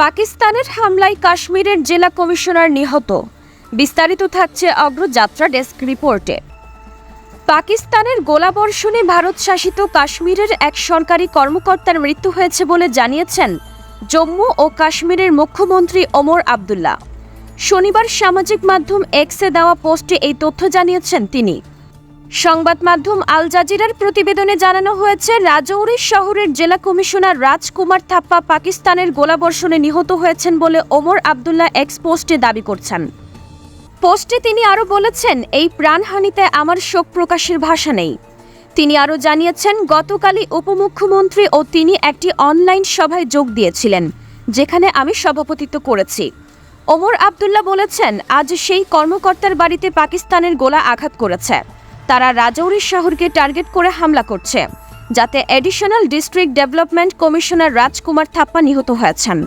পাকিস্তানের হামলায় কাশ্মীরের জেলা কমিশনার নিহত। বিস্তারিত থাকছে অগ্রযাত্রা ডেস্ক রিপোর্টে। পাকিস্তানের গোলাবর্ষণে ভারত শাসিত কাশ্মীরের এক সরকারি কর্মকর্তার মৃত্যু হয়েছে বলে জানিয়েছেন জম্মু ও কাশ্মীরের মুখ্যমন্ত্রী ওমর আবদুল্লাহ। শনিবার সামাজিক মাধ্যম এক্সে দেওয়া পোস্টে এই তথ্য জানিয়েছেন তিনি। সংবাদ মাধ্যম আল জাজিরার প্রতিবেদনে জানানো হয়েছে, রাজৌরি শহরের জেলা কমিশনার রাজকুমার থাপ্পা পাকিস্তানের গোলাবর্ষণে নিহত হয়েছেন বলে ওমর আবদুল্লাহ এক্স পোস্টে দাবি করছেন। পোস্টে তিনি আরও বলেছেন, এই প্রাণহানিতে আমার শোক প্রকাশের ভাষা নেই। তিনি আরও জানিয়েছেন, গতকালই উপমুখ্যমন্ত্রী ও তিনি একটি অনলাইন সভায় যোগ দিয়েছিলেন, যেখানে আমি সভাপতিত্ব করেছি। ওমর আবদুল্লাহ বলেছেন, আজ সেই কর্মকর্তার বাড়িতে পাকিস্তানের গোলা আঘাত করেছে। তারা রাজৌরি শহরকে টার্গেট করে হামলা করছে, যাতে additional district development commissioner Rajkumar Thapa নিহত হয়েছেন।